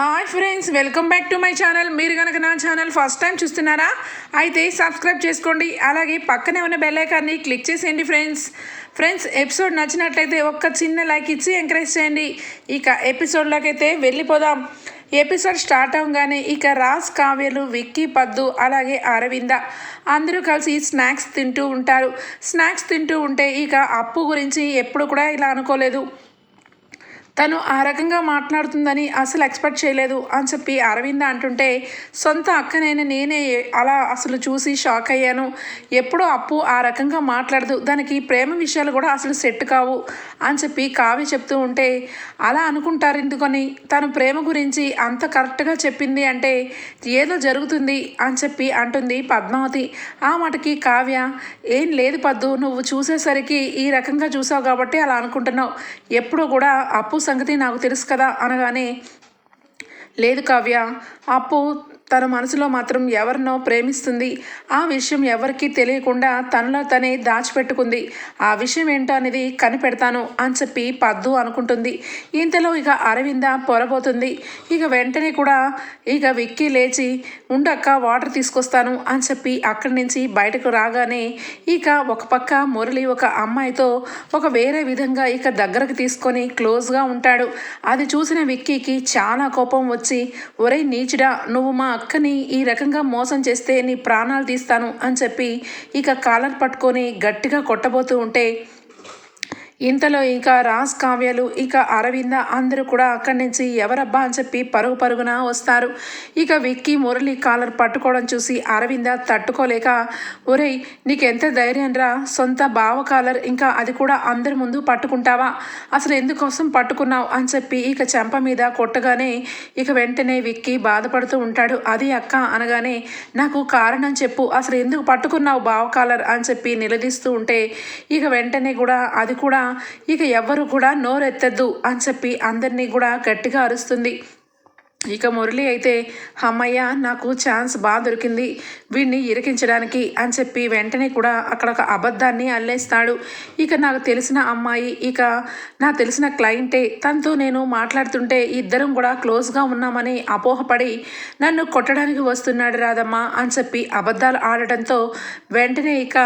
Hi friends welcome back to my channel మీరు కనుక నా ఛానల్ ఫస్ట్ టైం చూస్తున్నారా అయితే సబ్స్క్రైబ్ చేసుకోండి. అలాగే పక్కనే ఉన్న బెల్ ఐకాన్ని క్లిక్ చేసేయండి ఫ్రెండ్స్ ఫ్రెండ్స్ ఎపిసోడ్ నచ్చినట్లయితే ఒక్క చిన్న లైక్ ఇచ్చి ఎంకరేజ్ చేయండి. ఇక ఎపిసోడ్లోకి అయితే వెళ్ళిపోదాం. ఎపిసోడ్ స్టార్ట్ అవగానే ఇక రాజ్ కావ్యలు విక్కీ పద్దు అలాగే అరవింద అందరూ కలిసి స్నాక్స్ తింటూ ఉంటారు. స్నాక్స్ తింటూ ఉంటే ఇక అప్పు గురించి ఎప్పుడు కూడా ఇలా అనుకోలేదు. తను ఆ రకంగా మాట్లాడుతుందని అసలు ఎక్స్పెక్ట్ చేయలేదు అని చెప్పి అరవింద అంటుంటే సొంత అక్కనైన నేనే అలా అసలు చూసి షాక్ అయ్యాను. ఎప్పుడూ అప్పు ఆ రకంగా మాట్లాడదు. దానికి ప్రేమ విషయాలు కూడా అసలు సెట్ కావు అని చెప్పి కావ్య చెప్తూ ఉంటే అలా అనుకుంటారు ఎందుకని తను ప్రేమ గురించి అంత కరెక్ట్గా చెప్పింది అంటే ఏదో జరుగుతుంది అని చెప్పి అంటుంది పద్మావతి. ఆ మాటకి కావ్య ఏం లేదు పద్దు నువ్వు చూసేసరికి ఈ రకంగా చూసావు కాబట్టి అలా అనుకుంటున్నావు. ఎప్పుడూ కూడా అప్పు సంగతి నాకు తెలుసు కదా అనగానే లేదు కావ్య అప్పు తన మనసులో మాత్రం ఎవరినో ప్రేమిస్తుంది. ఆ విషయం ఎవరికీ తెలియకుండా తనలో తనే దాచిపెట్టుకుంది. ఆ విషయం ఏంటో అనేది కనిపెడతాను అని చెప్పి పద్దు అనుకుంటుంది. ఇంతలో ఇక అరవింద పొరబోతుంది. ఇక వెంటనే కూడా ఇక విక్కీ లేచి ఉండక్క వాటర్ తీసుకొస్తాను అని చెప్పి అక్కడి నుంచి బయటకు రాగానే ఇక ఒక పక్క మురళి ఒక అమ్మాయితో ఒక వేరే విధంగా ఇక దగ్గరకు తీసుకొని క్లోజ్గా ఉంటాడు. అది చూసిన విక్కీకి చాలా కోపం వచ్చి ఒరే నీచుడా నువ్వు మా అక్కని ఈ రకంగా మోసం చేస్తే నీ ప్రాణాలు తీస్తాను అని చెప్పి ఇక కాలర్ పట్టుకొని గట్టిగా కొట్టబోతూ ఉంటే ఇంతలో ఇంకా రాజ్ కావ్యాలు ఇక అరవింద అందరూ కూడా అక్కడి నుంచి ఎవరబ్బా అని చెప్పి పరుగు పరుగున వస్తారు. ఇక విక్కీ మురళి కాలర్ పట్టుకోవడం చూసి అరవింద తట్టుకోలేక ఒరేయ్ నీకెంత ధైర్యం రా సొంత బావ కాలర్ ఇంకా అది కూడా అందరి ముందు పట్టుకుంటావా? అసలు ఎందుకోసం పట్టుకున్నావు? అని చెప్పి ఇక చెంప మీద కొట్టగానే ఇక వెంటనే విక్కీ బాధపడుతూ ఉంటాడు. అది అక్క అనగానే నాకు కారణం చెప్పు అసలు ఎందుకు పట్టుకున్నావు బావ కాలర్? అని చెప్పి నిలదీస్తూ ఉంటే ఇక వెంటనే కూడా అది కూడా ఇక ఎవరు కూడా నోరెత్తద్దు అని చెప్పి అందరినీ కూడా గట్టిగా అరుస్తుంది. ఇక మురళి అయితే అమ్మయ్య నాకు ఛాన్స్ బాగా దొరికింది. వీడిని ఇరికించడానికి అని చెప్పి వెంటనే కూడా అక్కడ ఒక అబద్ధాన్ని అల్లేస్తాడు. ఇక నాకు తెలిసిన అమ్మాయి ఇక నాకు తెలిసిన క్లయింటే తనతో నేను మాట్లాడుతుంటే ఇద్దరం కూడా క్లోజ్గా ఉన్నామని అపోహపడి నన్ను కొట్టడానికి వస్తున్నాడు రాదమ్మా అని చెప్పి అబద్ధాలు ఆడటంతో వెంటనే ఇక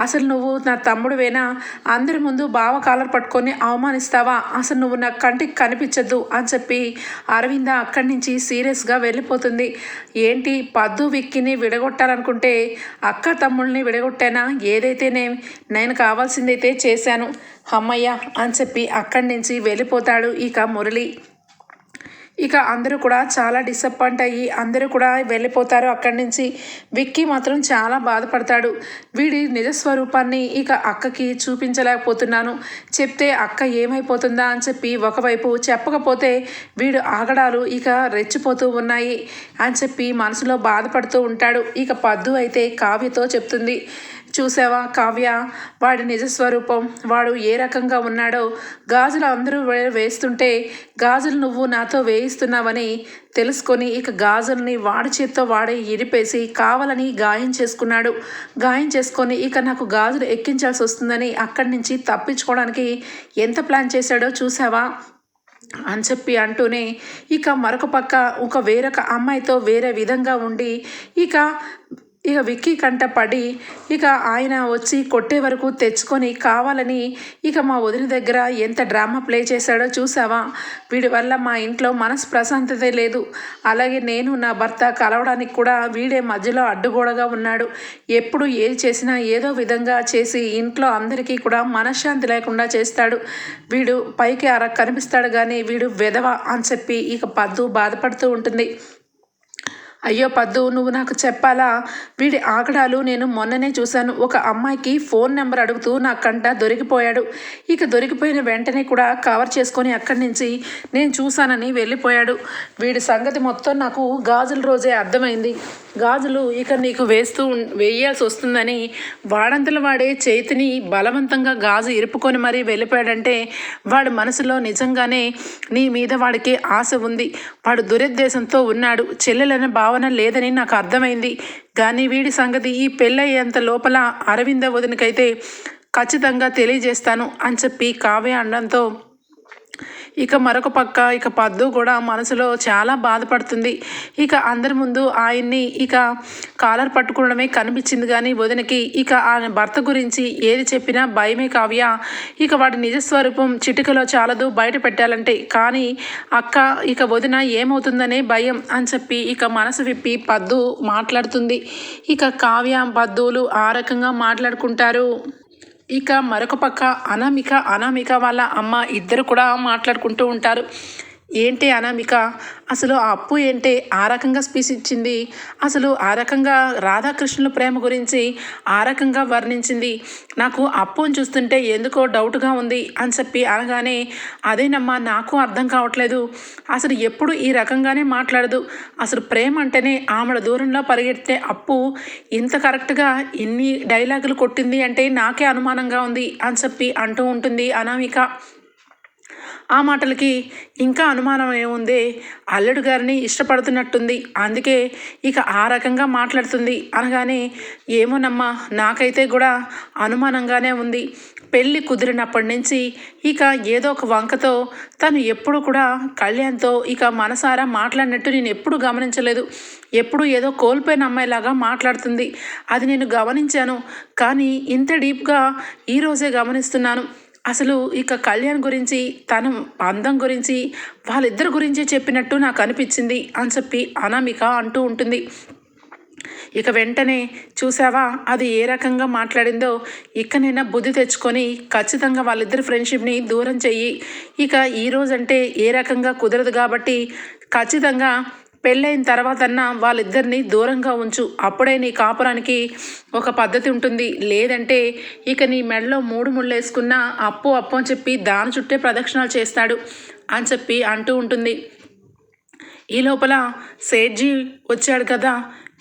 అసలు నువ్వు నా తమ్ముడువేనా? అందరి ముందు బావ కాలర్ పట్టుకొని అవమానిస్తావా? అసలు నువ్వు నా కంటికి కనిపించద్దు అని చెప్పి అరవింద అక్కడి నుంచి సీరియస్గా వెళ్ళిపోతుంది. ఏంటి పద్దు విక్కిని విడగొట్ట విడగొట్టాలనుకుంటే అక్క తమ్ముళ్ళని విడగొట్టానా? ఏదైతేనే. నేను కావాల్సిందైతే చేశాను. అమ్మయ్య అని చెప్పి అక్కడి నుంచి వెళ్ళిపోతాడు ఇక మురళి. ఇక అందరూ కూడా చాలా డిసప్పాయింట్ అయ్యి అందరూ కూడా వెళ్ళిపోతారు. అక్కడి నుంచి విక్కీ మాత్రం చాలా బాధపడతాడు. వీడి నిజస్వరూపాన్ని ఇక అక్కకి చూపించలేకపోతున్నాను. చెప్తే అక్క ఏమైపోతుందా అని చెప్పి ఒకవైపు చెప్పకపోతే వీడు ఆగడాలు ఇక రెచ్చిపోతూ ఉన్నాయి అని చెప్పి మనసులో బాధపడుతూ ఉంటాడు. ఇక పద్దు అయితే కావ్యతో చెప్తుంది. చూసావా కావ్య? వాడి నిజస్వరూపం వాడు ఏ రకంగా ఉన్నాడో గాజులు అందరూ వేస్తుంటే గాజులు నువ్వు నాతో వేయిస్తున్నావని తెలుసుకొని ఇక గాజుల్ని వాడి చేత్తో వాడే ఇరిపేసి కావాలని గాయం చేసుకున్నాడు. గాయం చేసుకొని ఇక నాకు గాజులు ఎక్కించాల్సి వస్తుందని అక్కడి నుంచి తప్పించుకోవడానికి ఎంత ప్లాన్ చేశాడో చూసావా? అని చెప్పి అంటూనే ఇక మరొక పక్క ఒక వేరొక అమ్మాయితో వేరే విధంగా ఉండి ఇక ఇక విక్కీ కంట పడి ఇక ఆయన వచ్చి కొట్టే వరకు తెచ్చుకొని కావాలని ఇక మా వదిన దగ్గర ఎంత డ్రామా ప్లే చేశాడో చూసావా వీడి వల్ల మా ఇంట్లో మనసు ప్రశాంతతే లేదు. అలాగే నేను నా భర్త కలవడానికి కూడా వీడే మధ్యలో అడ్డుగోడగా ఉన్నాడు. ఎప్పుడు ఏది చేసినా ఏదో విధంగా చేసి ఇంట్లో అందరికీ కూడా మనశ్శాంతి లేకుండా చేస్తాడు. వీడు పైకి అర కనిపిస్తాడు కానీ వీడు వెధవ అని చెప్పి ఇక పద్దు బాధపడుతూ ఉంటుంది. అయ్యో పద్దు నువ్వు నాకు చెప్పాలా? వీడి ఆకడాలు నేను మొన్ననే చూశాను. ఒక అమ్మాయికి ఫోన్ నెంబర్ అడుగుతూ నా కంట దొరికిపోయాడు. ఇక దొరికిపోయిన వెంటనే కూడా కవర్ చేసుకొని అక్కడి నుంచి నేను చూశానని వెళ్ళిపోయాడు. వీడి సంగతి మొత్తం నాకు గాజుల రోజే అర్థమైంది. గాజులు ఇక నీకు వేస్తూ వేయాల్సి వస్తుందని వాడంతల వాడే చేతిని బలవంతంగా గాజు ఇరుపుకొని మరీ వెళ్ళిపోయాడంటే వాడి మనసులో నిజంగానే నీ మీద వాడికి ఆశ ఉంది. వాడు దురుద్దేశంతో ఉన్నాడు. చెల్లెలనే భావన లేదని నాకు అర్థమైంది. కానీ వీడి సంగతి ఈ పెళ్ళయ్యేంత లోపల అరవింద వదినకైతే ఖచ్చితంగా తెలియజేస్తాను అని చెప్పి కావ్య అనడంతో ఇక మరొక పక్క ఇక పద్దు కూడా మనసులో చాలా బాధపడుతుంది. ఇక అందరి ముందు ఆయన్ని ఇక కాలర్ పట్టుకోవడమే కనిపించింది కానీ వదినకి ఇక ఆయన భర్త గురించి ఏది చెప్పినా భయమే కావ్య. ఇక వాడి నిజస్వరూపం చిటికలో చాలదు బయట పెట్టాలంటే. కానీ అక్క ఇక వదిన ఏమవుతుందనే భయం అని చెప్పి ఇక మనసు విప్పి పద్దు మాట్లాడుతుంది. ఇక కావ్య పద్దులు ఆ రకంగా మాట్లాడుకుంటారు. ఇక మరొక పక్క అనామిక అనామిక వాళ్ళ అమ్మ ఇద్దరు కూడా మాట్లాడుకుంటూ ఉంటారు. ఏంటి అనామిక? అసలు ఆ అప్పు ఏంటి? ఆ రకంగా స్పీచ్ ఇచ్చింది. అసలు ఆ రకంగా రాధాకృష్ణుల ప్రేమ గురించి ఆ రకంగా వర్ణించింది. నాకు అప్పుని చూస్తుంటే ఎందుకో డౌట్గా ఉంది అని చెప్పి అనగానే అదేనమ్మా నాకు అర్థం కావట్లేదు. అసలు ఎప్పుడు ఈ రకంగానే మాట్లాడదు. అసలు ప్రేమ అంటేనే ఆమెడ దూరంలో పరిగెడితే అప్పు ఇంత కరెక్ట్గా ఇన్ని డైలాగులు కొట్టింది అంటే నాకే అనుమానంగా ఉంది అని చెప్పి అంటూ ఉంటుంది అనామిక. ఆ మాటలకి ఇంకా అనుమానం ఏముంది? అల్లుడు గారిని ఇష్టపడుతున్నట్టుంది. అందుకే ఇక ఆ రకంగా మాట్లాడుతుంది అనగానే ఏమోనమ్మా నాకైతే కూడా అనుమానంగానే ఉంది. పెళ్ళి కుదిరినప్పటి నుంచి ఇక ఏదో ఒక వంకతో తను ఎప్పుడు కూడా కళ్యాణ్తో ఇక మనసారా మాట్లాడినట్టు నేను ఎప్పుడు గమనించలేదు. ఎప్పుడు ఏదో కోల్పోయిన అమ్మాయిలాగా మాట్లాడుతుంది. అది నేను గమనించాను. కానీ ఇంత డీప్గా ఈరోజే గమనిస్తున్నాను. అసలు ఇక కళ్యాణ్ గురించి తను అందం గురించి వాళ్ళిద్దరి గురించి చెప్పినట్టు నాకు అనిపించింది అని చెప్పి అనామిక అంటూ ఉంటుంది. ఇక వెంటనే చూసావా అది ఏ రకంగా మాట్లాడిందో? ఇకనైనా బుద్ధి తెచ్చుకొని ఖచ్చితంగా వాళ్ళిద్దరి ఫ్రెండ్షిప్ని దూరం చెయ్యి. ఇక ఈ రోజంటే ఏ రకంగా కుదరదు కాబట్టి ఖచ్చితంగా పెళ్ళైన తర్వాతన్నా వాళ్ళిద్దరిని దూరంగా ఉంచు. అప్పుడే నీ కాపురానికి ఒక పద్ధతి ఉంటుంది. లేదంటే ఇక నీ మెడలో మూడు ముళ్ళేసుకున్న అప్పు అప్పు అని చెప్పి దాని చుట్టే ప్రదక్షిణాలు చేస్తాడు అని చెప్పి అంటూ ఉంటుంది. ఈ లోపల సేట్జీ వచ్చాడు కదా.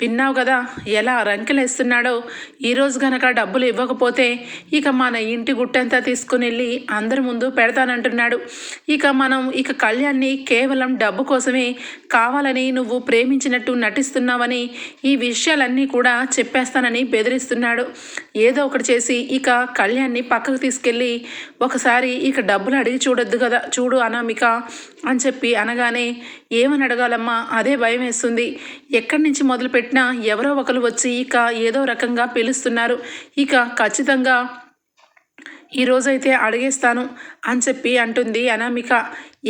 విన్నావు కదా ఎలా రంకెలేస్తున్నాడో? ఈరోజు గనక డబ్బులు ఇవ్వకపోతే ఇక మన ఇంటి గుట్టంతా తీసుకుని వెళ్ళి అందరి ముందు పెడతానంటున్నాడు. ఇక మనం ఇక కళ్యాణ్ని కేవలం డబ్బు కోసమే కావాలని నువ్వు ప్రేమించినట్టు నటిస్తున్నావని ఈ విషయాలన్నీ కూడా చెప్పేస్తానని బెదిరిస్తున్నాడు. ఏదో ఒకటి చేసి ఇక కళ్యాణ్ని పక్కకు తీసుకెళ్ళి ఒకసారి ఇక డబ్బులు అడిగి చూడొద్దు కదా చూడు అనామిక అని చెప్పి అనగానే ఏమని అడగాలమ్మా? అదే భయం వేస్తుంది. ఎక్కడి నుంచి పెట్టిన ఎవరో ఒకరు వచ్చి ఇక ఏదో రకంగా పిలుస్తున్నారు. ఇక ఖచ్చితంగా ఈరోజైతే అడిగేస్తాను అని చెప్పి అంటుంది అనామిక.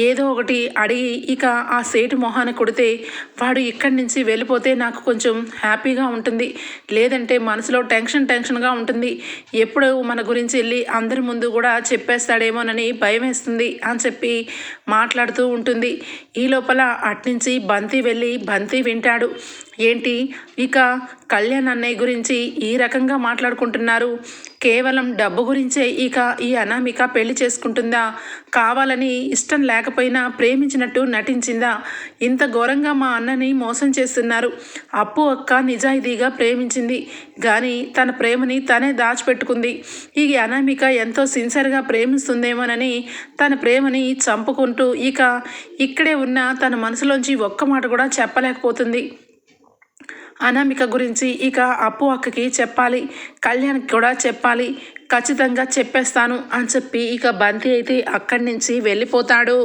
ఏదో ఒకటి అడిగి ఇక ఆ సేటు మొహాన కొడితే వాడు ఇక్కడి నుంచి వెళ్ళిపోతే నాకు కొంచెం హ్యాపీగా ఉంటుంది. లేదంటే మనసులో టెన్షన్ టెన్షన్గా ఉంటుంది. ఎప్పుడు మన గురించి వెళ్ళి అందరి ముందు కూడా చెప్పేస్తాడేమోనని భయం వేస్తుంది అని చెప్పి మాట్లాడుతూ ఉంటుంది. ఈ లోపల అట్నుంచి బంతి వెళ్ళి బంతి వింటాడు. ఏంటి? ఇక కళ్యాణ్ అన్నయ్య గురించి ఈ రకంగా మాట్లాడుకుంటున్నారు. కేవలం డబ్బు గురించే ఇక ఈ అనామిక పెళ్ళి చేసుకుంటుందా? కావాలని ఇష్టం లేకపోయినా ప్రేమించినట్టు నటించిందా? ఇంత ఘోరంగా మా అన్నని మోసం చేస్తున్నారు. అప్పు అక్క నిజాయితీగా ప్రేమించింది. కానీ తన ప్రేమని తనే దాచిపెట్టుకుంది. ఈ అనామిక ఎంతో సిన్సియర్గా ప్రేమిస్తుందేమోనని తన ప్రేమని చంపుకుంటూ ఇక ఇక్కడే ఉన్న తన మనసులోంచి ఒక్క మాట కూడా చెప్పలేకపోతుంది. అనామిక గురించి ఇక అప్పు అక్కకి చెప్పాలి కళ్యాణ్కి కూడా చెప్పాలి ఖచ్చితంగా చెప్పేస్తాను అని చెప్పి ఇక బంతి అయితే అక్కడి నుంచి వెళ్ళిపోతాడు.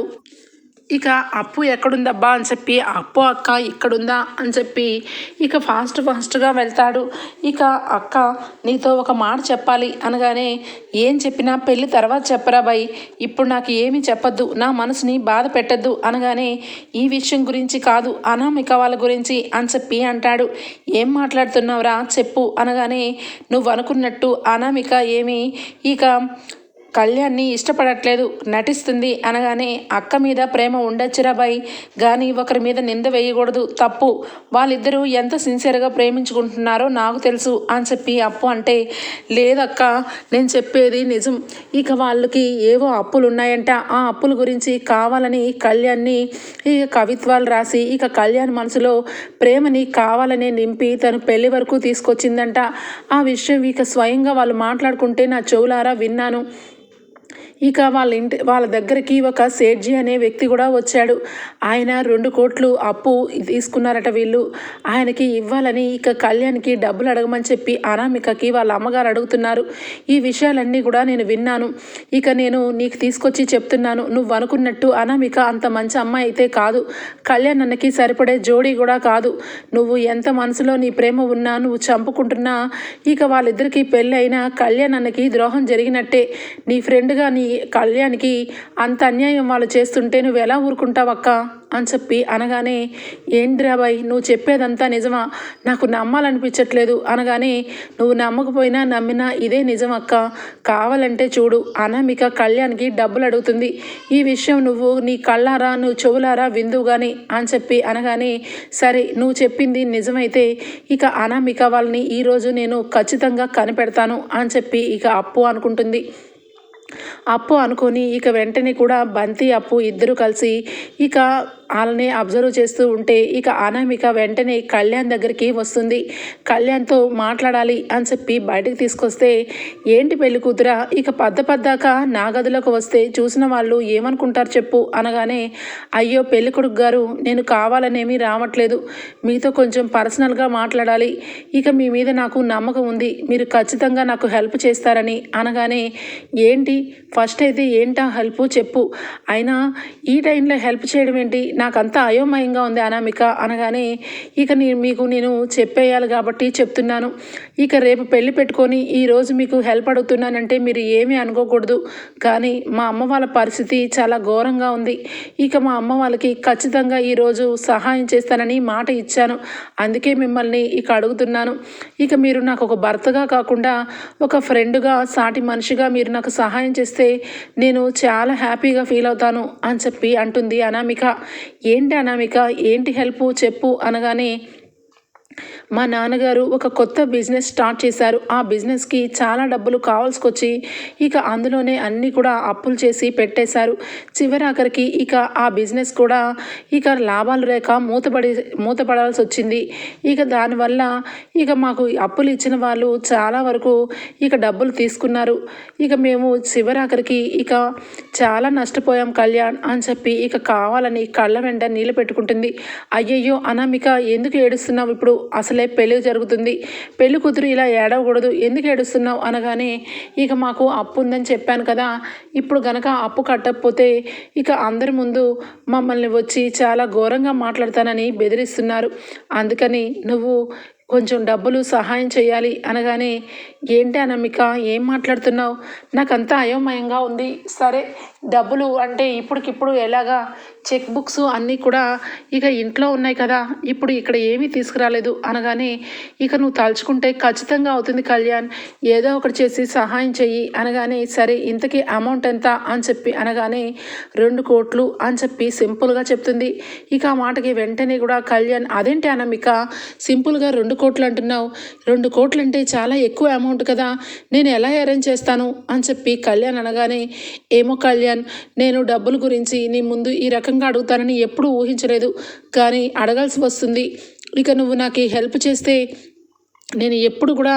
ఇక అప్పు ఎక్కడుందబ్బా అని చెప్పి అప్పు అక్క ఇక్కడుందా? అని చెప్పి ఇక ఫాస్ట్ ఫాస్ట్గా వెళ్తాడు. ఇక అక్క నీతో ఒక మాట చెప్పాలి అనగానే ఏం చెప్పినా పెళ్ళి తర్వాత చెప్పరా బాయ్ ఇప్పుడు నాకు ఏమీ చెప్పద్దు నా మనసుని బాధ పెట్టద్దు అనగానే ఈ విషయం గురించి కాదు అనామిక వాళ్ళ గురించి అని చెప్పి అంటాడు. ఏం మాట్లాడుతున్నావురా చెప్పు అనగానే నువ్వు అనుకున్నట్టు అనామిక ఏమి ఇక కళ్యాణ్ని ఇష్టపడట్లేదు నటిస్తుంది అనగానే అక్క మీద ప్రేమ ఉండొచ్చురా బాయ్. కానీ ఒకరి మీద నింద వేయకూడదు తప్పు. వాళ్ళిద్దరూ ఎంత సిన్సియర్గా ప్రేమించుకుంటున్నారో నాకు తెలుసు అని చెప్పి అప్పు అంటే లేదక్క నేను చెప్పేది నిజం. ఇక వాళ్ళకి ఏవో అప్పులు ఉన్నాయంట ఆ అప్పుల గురించి కావాలని కళ్యాణ్ని ఇక కవిత్వాలు రాసి ఇక కళ్యాణ్ మనసులో ప్రేమని కావాలనే నింపి తను పెళ్ళి వరకు తీసుకొచ్చిందంట. ఆ విషయం ఇక స్వయంగా వాళ్ళు మాట్లాడుకుంటే నా చెవులారా విన్నాను. ఇక వాళ్ళ ఇంటి వాళ్ళ దగ్గరికి ఒక సేట్జీ అనే వ్యక్తి కూడా వచ్చాడు. ఆయన రెండు కోట్లు అప్పు తీసుకున్నారట వీళ్ళు. ఆయనకి ఇవ్వాలని ఇక కళ్యాణ్కి డబ్బులు అడగమని చెప్పి అనామికకి వాళ్ళ అమ్మగారు అడుగుతున్నారు. ఈ విషయాలన్నీ కూడా నేను విన్నాను. ఇక నేను నీకు తీసుకొచ్చి చెప్తున్నాను. నువ్వు అనుకున్నట్టు అనామిక అంత మంచి అమ్మాయి అయితే కాదు. కళ్యాణ్ అన్నకి సరిపడే జోడీ కూడా కాదు. నువ్వు ఎంత మనసులో నీ ప్రేమ ఉన్నా నువ్వు చంపుకుంటున్నా ఇక వాళ్ళిద్దరికీ పెళ్ళి అయినా కళ్యాణ్ అన్నకి ద్రోహం జరిగినట్టే. నీ ఫ్రెండ్గా నీ కళ్యాణ్కి అంత అన్యాయం వాళ్ళు చేస్తుంటే నువ్వు ఎలా ఊరుకుంటావక్క అని చెప్పి అనగానే ఏంద్రాబాయ్ నువ్వు చెప్పేదంతా నిజమా? నాకు నమ్మాలనిపించట్లేదు. అనగానే నువ్వు నమ్మకపోయినా నమ్మినా ఇదే నిజం అక్క. కావాలంటే చూడు. అనామిక కళ్యాణ్కి డబ్బులు అడుగుతుంది. ఈ విషయం నువ్వు నీ కళ్ళారా నువ్వు చెవులారా విందువు కానీ అని చెప్పి అనగానే సరే నువ్వు చెప్పింది నిజమైతే ఇక అనామిక వాళ్ళని ఈరోజు నేను ఖచ్చితంగా కనిపెడతాను. అని చెప్పి ఇక అప్పు అనుకుంటుంది. అప్పు అనుకొని ఇక వెంటనే కూడా బంతి అప్పు ఇద్దరు కలిసి ఇక వాళ్ళని అబ్జర్వ్ చేస్తూ ఉంటే ఇక అనామిక వెంటనే కళ్యాణ్ దగ్గరికి వస్తుంది. కళ్యాణ్తో మాట్లాడాలి అని చెప్పి బయటకు తీసుకొస్తే ఏంటి పెళ్ళి కూతురా? ఇక పద్ద పద్దాక నా గదిలోకి వస్తే చూసిన వాళ్ళు ఏమనుకుంటారు చెప్పు అనగానే అయ్యో పెళ్ళి కొడుకు గారు నేను కావాలనేమీ రావట్లేదు. మీతో కొంచెం పర్సనల్గా మాట్లాడాలి. ఇక మీ మీద నాకు నమ్మకం ఉంది. మీరు ఖచ్చితంగా నాకు హెల్ప్ చేస్తారని అనగానే ఏంటి? ఫస్ట్ అయితే ఏంటా హెల్ప్ చెప్పు. అయినా ఈ టైంలో హెల్ప్ చేయడం ఏంటి? నాకంతా అయోమయంగా ఉంది అనామిక అనగానే ఇక నేను మీకు నేను చెప్పేయాలి కాబట్టి చెప్తున్నాను. ఇక రేపు పెళ్ళి పెట్టుకొని ఈరోజు మీకు హెల్ప్ అడుగుతున్నానంటే మీరు ఏమీ అనుకోకూడదు. కానీ మా అమ్మ వాళ్ళ పరిస్థితి చాలా ఘోరంగా ఉంది. ఇక మా అమ్మ వాళ్ళకి ఖచ్చితంగా ఈరోజు సహాయం చేస్తానని మాట ఇచ్చాను. అందుకే మిమ్మల్ని ఇక అడుగుతున్నాను. ఇక మీరు నాకు ఒక భర్తగా కాకుండా ఒక ఫ్రెండ్గా సాటి మనిషిగా మీరు నాకు సహాయం చేస్తే నేను చాలా హ్యాపీగా ఫీల్ అవుతాను అని చెప్పి అంటుంది అనామిక. ఏంటి అనామిక? ఏంటి హెల్ప్? చెప్పు అనగానే మా నాన్నగారు ఒక కొత్త బిజినెస్ స్టార్ట్ చేశారు. ఆ బిజినెస్కి చాలా డబ్బులు కావాల్సుకొచ్చి ఇక అందులోనే అన్నీ కూడా అప్పులు చేసి పెట్టేశారు. చివరాఖరికి ఇక ఆ బిజినెస్ కూడా ఇక లాభాలు లేక మూతపడి మూతపడాల్సి వచ్చింది ఇక దానివల్ల ఇక మాకు అప్పులు ఇచ్చిన వాళ్ళు చాలా వరకు ఇక డబ్బులు తీసుకున్నారు. ఇక మేము చివరాఖరికి ఇక చాలా నష్టపోయాం కళ్యాణ్ అని చెప్పి ఇక కావాలని కళ్ళ వెంట నీళ్ళు పెట్టుకుంటుంది. అయ్యయ్యో అనామిక ఎందుకు ఏడుస్తున్నావు ఇప్పుడు? అసలు పెళ్ళి జరుగుతుంది. పెళ్ళి కూతురు ఇలా ఏడవకూడదు. ఎందుకు ఏడుస్తున్నావు? అనగానే ఇక మాకు అప్పు ఉందని చెప్పాను కదా. ఇప్పుడు గనక అప్పు కట్టకపోతే ఇక అందరి ముందు మమ్మల్ని వచ్చి చాలా ఘోరంగా మాట్లాడతానని బెదిరిస్తున్నారు. అందుకని నువ్వు కొంచెం డబ్బులు సహాయం చేయాలి అనగానే ఏంటి అనమ్మిక ఏం మాట్లాడుతున్నావు? నాకంతా అయోమయంగా ఉంది. సరే డబ్బులు అంటే ఇప్పటికిప్పుడు ఎలాగా? చెక్ బుక్స్ అన్నీ కూడా ఇక ఇంట్లో ఉన్నాయి కదా ఇప్పుడు ఇక్కడ ఏమీ తీసుకురాలేదు అనగానే ఇక నువ్వు తలుచుకుంటే ఖచ్చితంగా అవుతుంది కళ్యాణ్ ఏదో ఒకటి చేసి సహాయం చెయ్యి అనగానే సరే ఇంతకీ అమౌంట్ ఎంత అని చెప్పి అనగానే రెండు కోట్లు అని చెప్పి సింపుల్గా చెప్తుంది. ఇక ఆ మాటకి వెంటనే కూడా కళ్యాణ్ అదేంటి అనమిక సింపుల్గా రెండు కోట్లు అంటున్నావు? రెండు కోట్లు అంటే చాలా ఎక్కువ అమౌంట్ కదా నేను ఎలా అరేంజ్ చేస్తాను? అని చెప్పి కళ్యాణ్ అనగానే ఏమో కళ్యాణ్ నేను డబ్బుల గురించి నీ ముందు ఈ రకంగా అడుగుతానని ఎప్పుడూ ఊహించలేదు. కానీ అడగాల్సి వస్తుంది. ఇక నువ్వు నాకు ఈ హెల్ప్ చేస్తే నేను ఎప్పుడు కూడా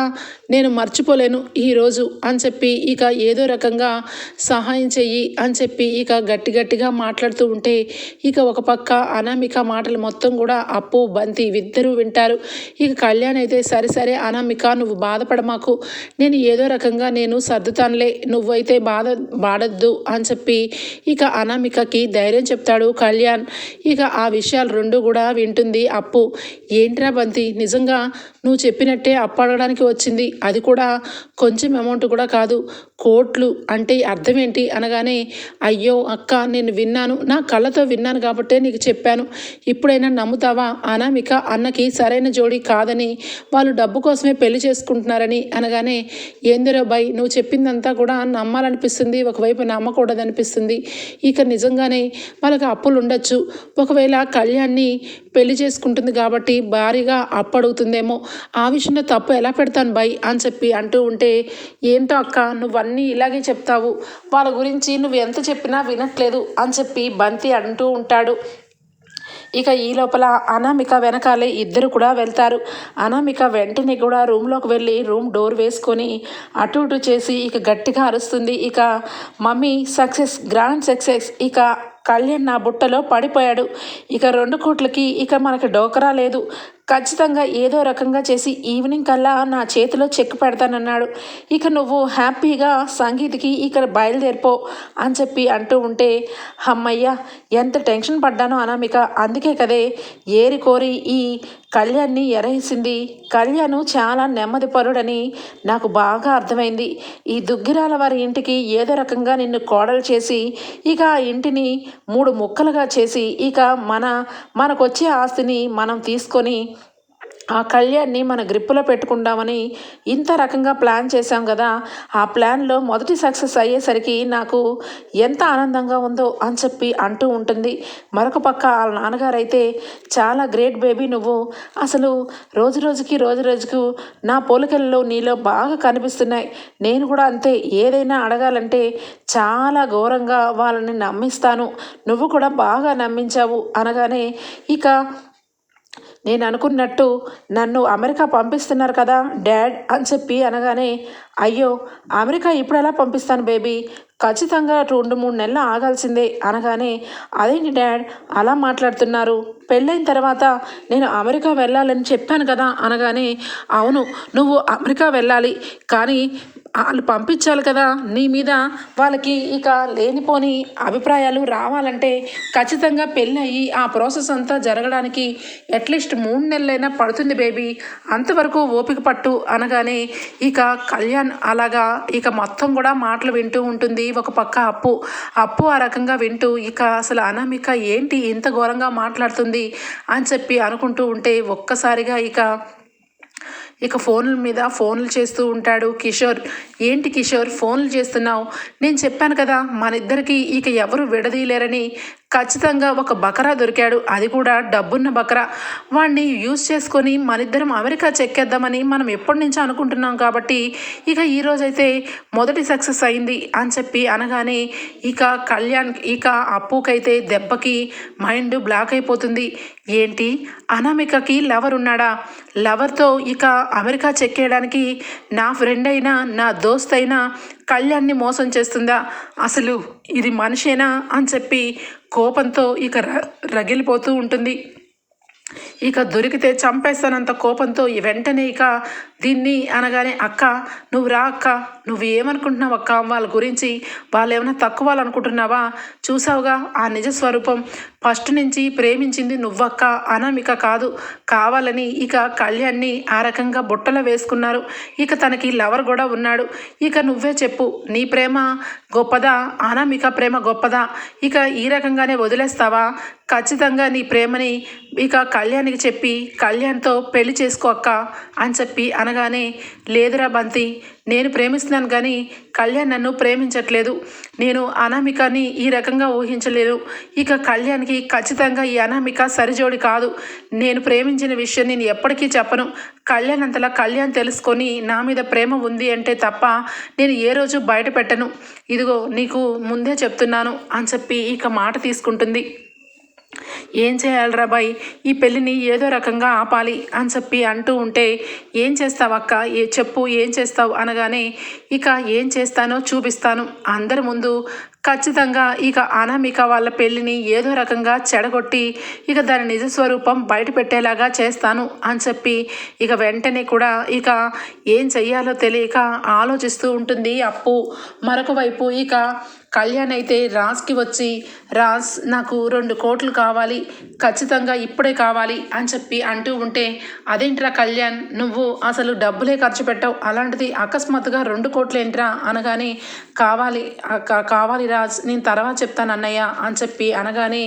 నేను మర్చిపోలేను ఈరోజు అని చెప్పి ఇక ఏదో రకంగా సహాయం చెయ్యి అని చెప్పి ఇక గట్టి గట్టిగా మాట్లాడుతూ ఉంటే ఇక ఒక పక్క అనామిక మాటలు మొత్తం కూడా అప్పు బంతి ఇద్దరూ వింటారు. ఇక కళ్యాణ్ అయితే సరే సరే అనామిక నువ్వు బాధపడమాకు. నేను ఏదో రకంగా నేను సర్దుతానులే నువ్వైతే బాధ బాడద్దు అని చెప్పి ఇక అనామికకి ధైర్యం చెప్తాడు కళ్యాణ్. ఇక ఆ విషయాలు రెండు కూడా వింటుంది అప్పు. ఏంట్రా బంతి నిజంగా నువ్వు చెప్పినట్టు అప్పు అడగడానికి వచ్చింది. అది కూడా కొంచెం అమౌంట్ కూడా కాదు. కోట్లు అంటే అర్థం ఏంటి అనగానే అయ్యో అక్క నేను విన్నాను. నా కళ్ళతో విన్నాను కాబట్టే నీకు చెప్పాను. ఇప్పుడైనా నమ్ముతావా అనామిక అన్నకి సరైన జోడి కాదని వాళ్ళు డబ్బు కోసమే పెళ్ళి చేసుకుంటున్నారని అనగానే ఏందిరో బాయ్ నువ్వు చెప్పిందంతా కూడా నమ్మాలనిపిస్తుంది. ఒకవైపు నమ్మకూడదనిపిస్తుంది. ఇక నిజంగానే వాళ్ళకి అప్పులు ఉండొచ్చు. ఒకవేళ కళ్యాణ్ని పెళ్ళి చేసుకుంటుంది కాబట్టి భారీగా అప్పు అడుగుతుందేమో. ఆ విషయంలో తప్పు ఎలా పెడతాను బై అని చెప్పి అంటూ ఉంటే ఏంటో అక్క అన్నీ ఇలాగే చెప్తావు. వాళ్ళ గురించి నువ్వు ఎంత చెప్పినా వినట్లేదు అని చెప్పి బంతి అంటూ ఉంటాడు. ఇక ఈ లోపల అనామిక వెనకాలే ఇద్దరు కూడా వెళ్తారు. అనామిక వెంటనే కూడా రూమ్లోకి వెళ్ళి రూమ్ డోర్ వేసుకొని అటు ఇటు చేసి ఇక గట్టిగా అరుస్తుంది. ఇక మమ్మీ సక్సెస్ గ్రాండ్ సక్సెస్ ఇక కళ్యాణ్ నా బుట్టలో పడిపోయాడు. ఇక రెండు కోట్లకి ఇక మనకి డోకరా లేదు. ఖచ్చితంగా ఏదో రకంగా చేసి ఈవినింగ్ కల్లా నా చేతిలో చెక్ పెడతానన్నాడు. ఇక నువ్వు హ్యాపీగా సంగీత్కి ఇక బయలుదేరిపో అని చెప్పి అంటూ ఉంటే అమ్మయ్య ఎంత టెన్షన్ పడ్డానో అనామిక అందుకే కదే ఏరి కోరి ఈ కళ్యాణ్ని ఎరవేసింది కళ్యాణ్ చాలా నెమ్మది పరుడని నాకు బాగా అర్థమైంది. ఈ దుగ్గిరాల వారి ఇంటికి ఏదో రకంగా నిన్ను కోడలు చేసి ఇక ఆ ఇంటిని మూడు ముక్కలుగా చేసి ఇక మన మనకొచ్చే ఆస్తిని మనం తీసుకొని ఆ కళ్యాణ్ని మన గ్రిప్పులో పెట్టుకుందామని ఇంత రకంగా ప్లాన్ చేశాం కదా. ఆ ప్లాన్లో మొదటి సక్సెస్ అయ్యేసరికి నాకు ఎంత ఆనందంగా ఉందో అని చెప్పి అంటూ ఉంటుంది. మరొక పక్క వాళ్ళ నాన్నగారు అయితే చాలా గ్రేట్ బేబీ నువ్వు. అసలు రోజు రోజుకి రోజు రోజుకు నా పోలికల్లో నీలో బాగా కనిపిస్తున్నాయి. నేను కూడా అంతే. ఏదైనా అడగాలంటే చాలా ఘోరంగా వాళ్ళని నమ్మిస్తాను. నువ్వు కూడా బాగా నమ్మించావు. అనగానే ఇక నేను అనుకున్నట్టు నన్ను అమెరికా పంపిస్తున్నారు కదా డాడ్ అని చెప్పి అనగానే అయ్యో అమెరికా ఇప్పుడు ఎలా పంపిస్తాను బేబీ? ఖచ్చితంగా రెండు మూడు నెలలు ఆగాల్సిందే అనగానే అదేంటి డాడ్ అలా మాట్లాడుతున్నారు? పెళ్ళైన తర్వాత నేను అమెరికా వెళ్ళాలని చెప్పాను కదా అనగానే అవును నువ్వు అమెరికా వెళ్ళాలి కానీ వాళ్ళు పంపించాలి కదా. నీ మీద వాళ్ళకి ఇక లేనిపోని అభిప్రాయాలు రావాలంటే ఖచ్చితంగా పెళ్ళి అయ్యి ఆ ప్రాసెస్ అంతా జరగడానికి అట్లీస్ట్ మూడు నెలలైనా పడుతుంది బేబీ. అంతవరకు ఓపిక పట్టు అనగానే ఇక కళ్యాణ్ అలాగా ఇక మొత్తం కూడా మాటలు వింటూ ఉంటుంది. ఒక పక్క అప్పు అప్పు ఆ రకంగా వింటూ ఇక అసలు అనామిక ఏంటి ఇంత ఘోరంగా మాట్లాడుతుంది అని చెప్పి అనుకుంటూ ఉంటే ఒక్కసారిగా ఇక ఇక ఫోన్ల మీద ఫోన్లు చేస్తూ ఉంటాడు కిషోర్. ఏంటి కిషోర్ ఫోన్లు చేస్తున్నావు? నేను చెప్పాను కదా మన ఇద్దరికి ఇక ఎవరు విడదీయలేరని ఖచ్చితంగా ఒక బకరా దొరికాడు. అది కూడా డబ్బున్న బకరా. వాడిని యూజ్ చేసుకొని మనిద్దరం అమెరికా చెక్కేద్దామని మనం ఎప్పటి నుంచో అనుకుంటున్నాం కాబట్టి ఇక ఈరోజైతే మొదటి సక్సెస్ అయింది అని చెప్పి అనగానే ఇక కళ్యాణ్ ఇక అప్పుకైతే దెబ్బకి మైండ్ బ్లాక్ అయిపోతుంది. ఏంటి? అనామికకి లవర్ ఉన్నాడా? లవర్తో ఇక అమెరికా చెక్కేయడానికి నా ఫ్రెండ్ అయినా నా దోస్త్ అయినా కళ్యాణ్ని మోసం చేస్తుందా? అసలు ఇది మనిషేనా అని చెప్పి కోపంతో ఇక ర రగిలిపోతూ ఉంటుంది. ఇక దొరికితే చంపేస్తానంత కోపంతో ఈ వెంటనే ఇక దీన్ని అనగానే అక్క నువ్వు రా అక్క నువ్వు ఏమనుకుంటున్నావు అక్క? వాళ్ళ గురించి వాళ్ళు ఏమైనా తక్కువ అనుకుంటున్నావా చూసావుగా ఆ నిజ స్వరూపం ఫస్ట్ నుంచి ప్రేమించింది నువ్వక్క? అనామిక కాదు. కావాలని ఇక కళ్యాణ్ని ఆ రకంగా బుట్టలో వేసుకున్నారు. ఇక తనకి లవర్ కూడా ఉన్నాడు. ఇక నువ్వే చెప్పు నీ ప్రేమ గొప్పదా? అనామిక ప్రేమ గొప్పదా? ఇక ఈ రకంగానే వదిలేస్తావా? ఖచ్చితంగా నీ ప్రేమని ఇక కళ్యాణ్కి చెప్పి కళ్యాణ్తో పెళ్ళి చేసుకో అక్క అని చెప్పి అనగానే లేదురా బంతి నేను ప్రేమిస్తున్నాను కానీ కళ్యాణ్ నన్ను ప్రేమించట్లేదు. నేను అనామికని ఈ రకంగా ఊహించలేను ఇక కళ్యాణ్కి ఖచ్చితంగా ఈ అనామిక సరిజోడి కాదు. నేను ప్రేమించిన విషయం నేను ఎప్పటికీ చెప్పను. కళ్యాణ్ అంతలా కళ్యాణ్ తెలుసుకొని నా మీద ప్రేమ ఉంది అంటే తప్ప నేను ఏ రోజు బయట పెట్టను ఇదిగో నీకు ముందే చెప్తున్నాను అని చెప్పి ఇక మాట తీసుకుంటుంది. ఏం చేయాలిరా బాయ్? ఈ పెళ్ళిని ఏదో రకంగా ఆపాలి అని చెప్పి అంటూ ఉంటే ఏం చేస్తావక్క ఏ చెప్పు ఏం చేస్తావు అనగానే ఇక ఏం చేస్తానో చూపిస్తాను. అందరి ముందు ఖచ్చితంగా ఇక అనామిక వాళ్ళ పెళ్ళిని ఏదో రకంగా చెడగొట్టి ఇక దాని నిజ స్వరూపం బయట పెట్టేలాగా చేస్తాను అని చెప్పి ఇక వెంటనే కూడా ఇక ఏం చెయ్యాలో తెలియక ఆలోచిస్తూ ఉంటుంది అప్పు. మరొక వైపు ఇక కళ్యాణ్ అయితే రాజ్కి వచ్చి రాజ్ నాకు రెండు కోట్లు కావాలి ఖచ్చితంగా ఇప్పుడే కావాలి అని చెప్పి అంటూ ఉంటే అదేంట్రా కళ్యాణ్ నువ్వు అసలు డబ్బులే ఖర్చు పెట్టావు అలాంటిది అకస్మాత్తుగా రెండు కోట్లు ఏంట్రా అనగానే కావాలి కా- కావాలి రాజ్ నేను తర్వాత చెప్తాను అన్నయ్య అని చెప్పి అనగానే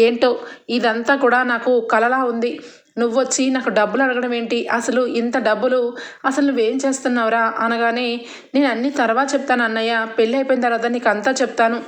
ఏంటో ఇదంతా కూడా నాకు కలలా ఉంది నువ్వు వచ్చి నాకు డబ్బులు అడగడం ఏంటి? అసలు ఇంత డబ్బులు అసలు నువ్వేం చేస్తున్నావురా? అనగానే నేను అన్ని తర్వాత చెప్తాను అన్నయ్య. పెళ్ళి అయిపోయిన తర్వాత నీకు అంతా చెప్తాను.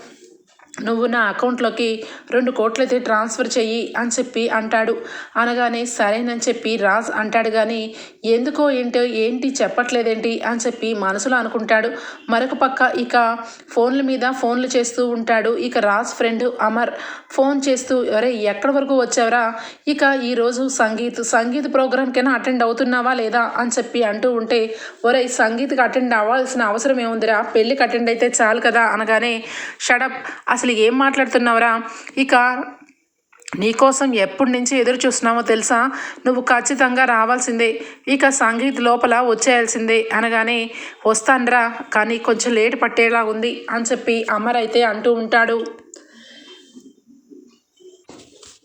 నువ్వు నా అకౌంట్లోకి రెండు కోట్లయితే ట్రాన్స్ఫర్ చెయ్యి అని చెప్పి అంటాడు. అనగానే సరేనని చెప్పి రాజ్ అంటాడు కానీ ఎందుకో ఏంటో ఏంటి చెప్పట్లేదేంటి? అని చెప్పి మనసులో అనుకుంటాడు. మరొక పక్క ఇక ఫోన్ల మీద ఫోన్లు చేస్తూ ఉంటాడు ఇక రాజ్ ఫ్రెండ్ అమర్. ఫోన్ చేస్తూ అరే ఎక్కడి వరకు వచ్చావరా? ఇక ఈరోజు సంగీత్ సంగీత్ ప్రోగ్రామ్కైనా అటెండ్ అవుతున్నావా లేదా? అని చెప్పి అంటూ ఉంటే ఒరే సంగీత్కి అటెండ్ అవ్వాల్సిన అవసరం ఏముందిరా? పెళ్ళికి అటెండ్ అయితే చాలు కదా? అనగానే షడప్ అసలు ఏం మాట్లాడుతున్నావురా? ఇక నీకోసం ఎప్పటి నుంచి ఎదురు చూస్తున్నామో తెలుసా? నువ్వు ఖచ్చితంగా రావాల్సిందే. ఇక సంగీత్ లోపల వచ్చేయాల్సిందే అనగానే వస్తానరా కానీ కొంచెం లేట్ పట్టేలా ఉంది అని చెప్పి అమర్ అయితే అంటూ ఉంటాడు.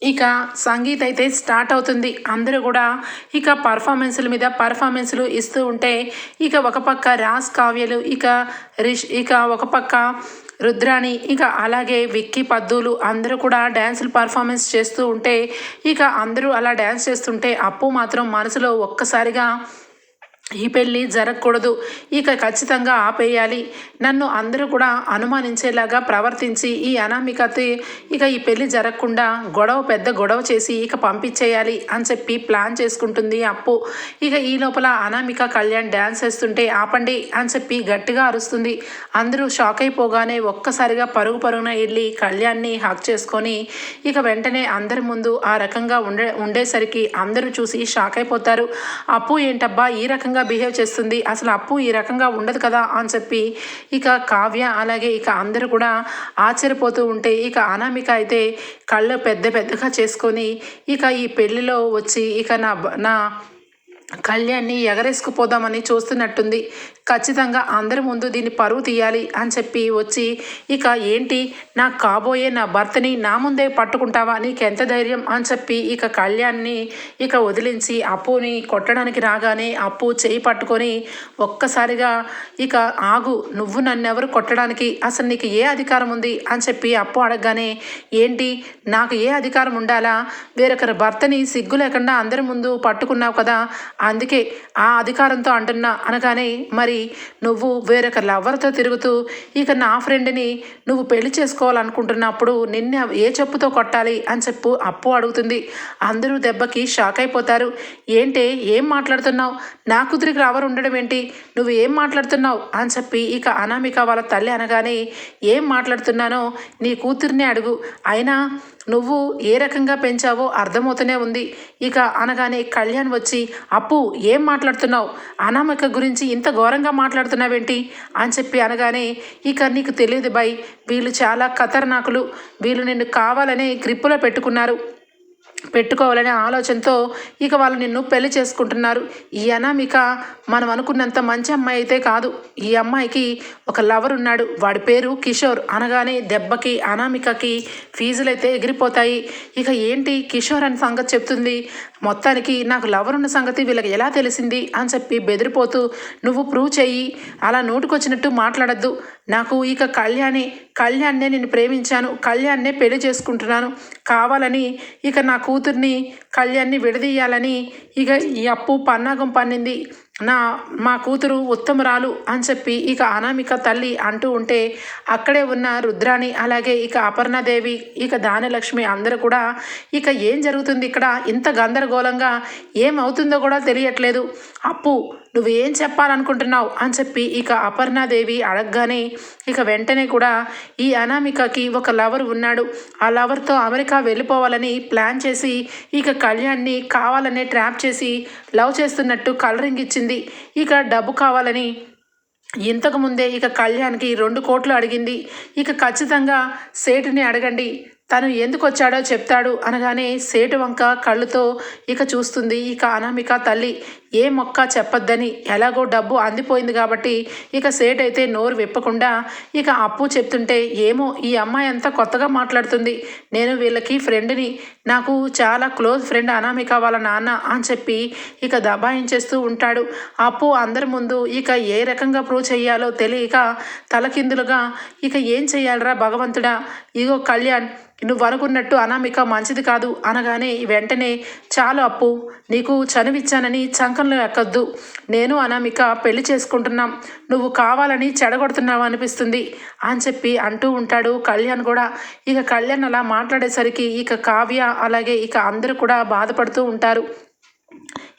ఇక సంగీత్ అయితే స్టార్ట్ అవుతుంది. అందరూ కూడా ఇక పర్ఫార్మెన్సుల మీద పర్ఫార్మెన్స్లు ఇస్తూ ఉంటే ఇక ఒక పక్క రాస్ కావ్యలు ఇక రిష్ ఇక ఒక పక్క రుద్రాణి ఇక అలాగే విక్కీ పద్దులు అందరూ కూడా డ్యాన్సులు పర్ఫార్మెన్స్ చేస్తూ ఉంటే ఇక అందరూ అలా డ్యాన్స్ చేస్తుంటే అప్పు మాత్రం మనసులో ఒక్కసారిగా ఈ పెళ్ళి జరగకూడదు. ఇక ఖచ్చితంగా ఆపేయాలి. నన్ను అందరూ కూడా అనుమానించేలాగా ప్రవర్తించి ఈ అనామికత ఇక ఈ పెళ్ళి జరగకుండా గొడవ పెద్ద గొడవ చేసి ఇక పంపించేయాలి అని చెప్పి ప్లాన్ చేసుకుంటుంది అప్పు. ఇక ఈ లోపల అనామిక కళ్యాణ్ డ్యాన్స్ వేస్తుంటే ఆపండి అని చెప్పి గట్టిగా అరుస్తుంది. అందరూ షాక్ అయిపోగానే ఒక్కసారిగా పరుగు పరుగున వెళ్ళి కళ్యాణ్ని హక్ చేసుకొని ఇక వెంటనే అందరి ముందు ఆ రకంగా ఉండే ఉండేసరికి అందరూ చూసి షాక్ అయిపోతారు. అప్పు ఏంటబ్బా? ఈ రకంగా బిహేవ్ చేస్తుంది. అసలు అప్పు ఈ రకంగా ఉండదు కదా అని చెప్పి ఇక కావ్య అలాగే ఇక అందరూ కూడా ఆశ్చర్యపోతూ ఉంటే ఇక అనామిక అయితే కళ్ళు పెద్ద పెద్దగా చేసుకొని ఇక ఈ పెళ్ళిలో వచ్చి ఇక నా నా కళ్యాణ్ని ఎగరేసుకుపోదామని చూస్తున్నట్టుంది. ఖచ్చితంగా అందరి ముందు దీన్ని పరువు తీయాలి అని చెప్పి వచ్చి ఇక ఏంటి నా కాబోయే నా భర్తని నా ముందే పట్టుకుంటావా? నీకెంత ధైర్యం? అని చెప్పి ఇక కళ్యాణ్ని ఇక వదిలించి అప్పుని కొట్టడానికి రాగానే అప్పు చేయి పట్టుకొని ఒక్కసారిగా ఇక ఆగు నువ్వు నన్నెవరు కొట్టడానికి? అసలు నీకు ఏ అధికారం ఉంది? అని చెప్పి అప్పు అడగగానే ఏంటి నాకు ఏ అధికారం ఉండాలా? వేరొకరి భర్తని సిగ్గు లేకుండా అందరి ముందు పట్టుకున్నావు కదా అందుకే ఆ అధికారంతో అంటున్నా అనగానే మరి నువ్వు వేరొక లవ్వర్తో తిరుగుతూ ఇక నా ఫ్రెండ్ని నువ్వు పెళ్ళి చేసుకోవాలనుకుంటున్నప్పుడు నిన్ను ఏ చెప్పుతో కొట్టాలి? అని చెప్పు అప్పు అడుగుతుంది. అందరూ దెబ్బకి షాక్ అయిపోతారు. ఏంటే ఏం మాట్లాడుతున్నావు? నా కుదిరికి లవర్ ఉండడం ఏంటి? నువ్వు ఏం మాట్లాడుతున్నావు? అని చెప్పి ఇక అనామిక వాళ్ళ తల్లి అనగానే ఏం మాట్లాడుతున్నానో నీ కూతుర్నే అడుగు. అయినా నువ్వు ఏ రకంగా పెంచావో అర్థమవుతూనే ఉంది. ఇక అనగానే కళ్యాణ్ వచ్చి అప్పు ఏం మాట్లాడుతున్నావు? అనామక గురించి ఇంత ఘోరంగా మాట్లాడుతున్నావేంటి? అని చెప్పి అనగానే ఇక నీకు తెలియదు బై వీళ్ళు చాలా ఖతర్నాకులు. వీళ్ళు నిన్ను కావాలనే గ్రిప్పులో పెట్టుకున్నారు. పెట్టుకోవాలనే ఆలోచనతో ఇక వాళ్ళు నిన్ను పెళ్ళి చేసుకుంటున్నారు. ఈ అనామిక మనం అనుకున్నంత మంచి అమ్మాయి అయితే కాదు. ఈ అమ్మాయికి ఒక లవర్ ఉన్నాడు. వాడి పేరు కిషోర్. అనగానే దెబ్బకి అనామికకి ఫీజులు అయితే ఎగిరిపోతాయి. ఇక ఏంటి కిషోర్ అని సంగతి చెప్తుంది? మొత్తానికి నాకు లవర్ ఉన్న సంగతి వీళ్ళకి ఎలా తెలిసింది అని చెప్పి బెదిరిపోతూ నువ్వు ప్రూవ్ చెయ్యి. అలా నోటుకొచ్చినట్టు మాట్లాడద్దు. నాకు ఇక కళ్యాణి కళ్యాణ్నే నేను ప్రేమించాను కళ్యాణ్నే పెళ్ళి చేసుకుంటున్నాను. కావాలని ఇక నా కూతుర్ని కళ్యాణ్ని విడదీయాలని ఇక ఈ అప్పు పన్నాగం పన్నింది. నా మా కూతురు ఉత్తమరాలు అని చెప్పి ఇక అనామిక తల్లి అంటూ ఉంటే అక్కడే ఉన్న రుద్రాణి అలాగే ఇక అపర్ణదేవి ఇక దానలక్ష్మి అందరూ కూడా ఇక ఏం జరుగుతుంది ఇక్కడ? ఇంత గందరగోళంగా ఏమవుతుందో కూడా తెలియట్లేదు. అప్పు నువ్వు ఏం చెప్పాలనుకుంటున్నావు? అని చెప్పి ఇక అపర్ణాదేవి అడగగానే ఇక వెంటనే కూడా ఈ అనామికకి ఒక లవర్ ఉన్నాడు. ఆ లవర్తో అమెరికా వెళ్ళిపోవాలని ప్లాన్ చేసి ఇక కళ్యాణ్ని కావాలనే ట్రాప్ చేసి లవ్ చేస్తున్నట్టు కలరింగ్ ఇచ్చింది. ఇక డబ్బు కావాలని ఇంతకు ముందే ఇక కళ్యాణ్కి రెండు కోట్లు అడిగింది. ఇక ఖచ్చితంగా సేటుని అడగండి. తను ఎందుకు వచ్చాడో చెప్తాడు అనగానే సేటు వంక కళ్ళుతో ఇక చూస్తుంది. ఇక అనామిక తల్లి ఏ మొక్క చెప్పొద్దని? ఎలాగో డబ్బు అందిపోయింది కాబట్టి ఇక సేట్ అయితే నోరు విప్పకుండా ఇక అప్పు చెప్తుంటే ఏమో ఈ అమ్మాయి అంతా కొత్తగా మాట్లాడుతుంది. నేను వీళ్ళకి ఫ్రెండ్ని నాకు చాలా క్లోజ్ ఫ్రెండ్ అనామిక వాళ్ళ నాన్న అని చెప్పి ఇక దబాయించేస్తూ ఉంటాడు. అప్పు అందరి ముందు ఇక ఏ రకంగా ప్రూవ్ చేయాలో తెలియక తలకిందులుగా ఇక ఏం చేయాలరా భగవంతుడా? ఇగో కళ్యాణ్ నువ్వు అనుకున్నట్టు అనామిక మంచిది కాదు అనగానే వెంటనే చాలు అప్పు నీకు చనువిచ్చానని చంకంలో ఎక్కద్దు. నేను అనామిక పెళ్ళి చేసుకుంటున్నాం. నువ్వు కావాలని చెడగొడుతున్నావు అనిపిస్తుంది అని చెప్పి అంటూ ఉంటాడు కళ్యాణ్ కూడా. ఇక కళ్యాణ్ అలా మాట్లాడేసరికి ఇక కావ్య అలాగే ఇక అందరూ కూడా బాధపడుతూ ఉంటారు.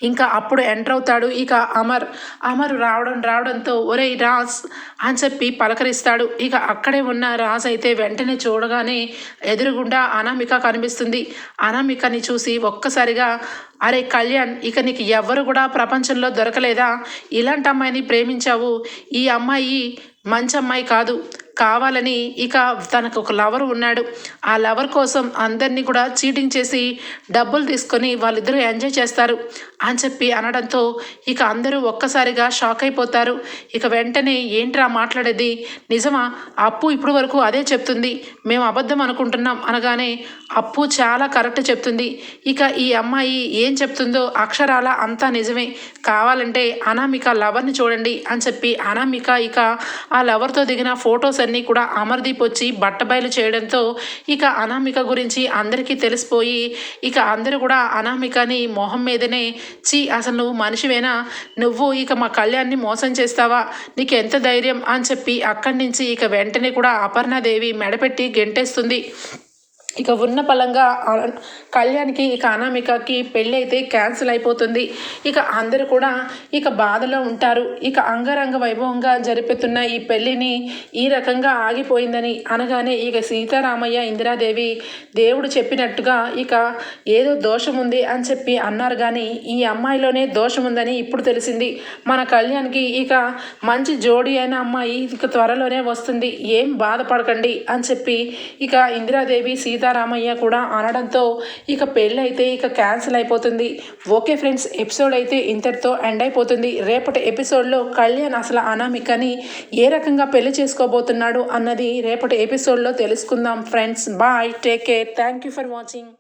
ఇంకా అప్పుడు ఎంటర్ అవుతాడు. ఇక అమర్ అమర్ రావడం రావడంతో ఒరే రాజ్ అని చెప్పి పలకరిస్తాడు. ఇక అక్కడే ఉన్న రాజ్ అయితే వెంటనే చూడగానే ఎదురుగుండా అనామిక కనిపిస్తుంది. అనామికని చూసి ఒక్కసారిగా అరే కళ్యాణ్ ఇక నీకు ఎవ్వరు కూడా ప్రపంచంలో దొరకలేదా? ఇలాంటి అమ్మాయిని ప్రేమించావు. ఈ అమ్మాయి మంచి అమ్మాయి కాదు. కావాలని ఇక తనకు ఒక లవర్ ఉన్నాడు. ఆ లవర్ కోసం అందరినీ కూడా చీటింగ్ చేసి డబ్బులు తీసుకొని వాళ్ళిద్దరూ ఎంజాయ్ చేస్తారు. అని చెప్పి అనడంతో ఇక అందరూ ఒక్కసారిగా షాక్ అయిపోతారు. ఇక వెంటనే ఏంట్రా మాట్లాడేది? నిజమా? అప్పు ఇప్పుడు వరకు అదే చెప్తుంది. మేము అబద్ధం అనుకుంటున్నాం అనగానే అప్పు చాలా కరెక్ట్ చెప్తుంది. ఇక ఈ అమ్మాయి ఏం చెప్తుందో అక్షరాల అంతా నిజమే. కావాలంటే అనామిక లవర్ని చూడండి అని చెప్పి అనామిక ఇక ఆ లవర్తో దిగిన ఫొటోస్ అన్నీ కూడా అమర్దీప్ వచ్చి బట్టబయలు చేయడంతో ఇక అనామిక గురించి అందరికీ తెలిసిపోయి ఇక అందరూ కూడా అనామికని మొహం మీదనే చీ అసలు నువ్వు మనిషివేనా? నువ్వు ఇక మా కళ్యాణ్ని మోసం చేస్తావా? నీకు ఎంత ధైర్యం? అని చెప్పి అక్కడి నుంచి ఇక వెంటనే కూడా అపర్ణాదేవి మెడపెట్టి గెంటేస్తుంది. ఇక ఉన్న పలంగా కళ్యాణ్కి ఇక అనామికకి పెళ్ళి అయితే క్యాన్సిల్ అయిపోతుంది. ఇక అందరూ కూడా ఇక బాధలో ఉంటారు. ఇక అంగరంగ వైభవంగా జరుపుతున్న ఈ పెళ్ళిని ఈ రకంగా ఆగిపోయిందని అనగానే ఇక సీతారామయ్య ఇందిరాదేవి దేవుడు చెప్పినట్టుగా ఇక ఏదో దోషం ఉంది అని చెప్పి అన్నారు. కానీ ఈ అమ్మాయిలోనే దోషం ఉందని ఇప్పుడు తెలిసింది. మన కళ్యాణ్కి ఇక మంచి జోడి అయిన అమ్మాయి ఇక త్వరలోనే వస్తుంది. ఏం బాధపడకండి అని చెప్పి ఇక ఇందిరాదేవి సీత సీతారామయ్య కూడా అనడంతో ఇక పెళ్ళి అయితే ఇక క్యాన్సిల్ అయిపోతుంది. ఓకే ఫ్రెండ్స్ ఎపిసోడ్ అయితే ఇంతటితో ఎండ్ అయిపోతుంది. రేపటి ఎపిసోడ్లో కళ్యాణ్ అసలు అనామికని ఏ రకంగా పెళ్ళి చేసుకోబోతున్నాడు అన్నది రేపటి ఎపిసోడ్లో తెలుసుకుందాం. Friends bye take care. Thank you for watching.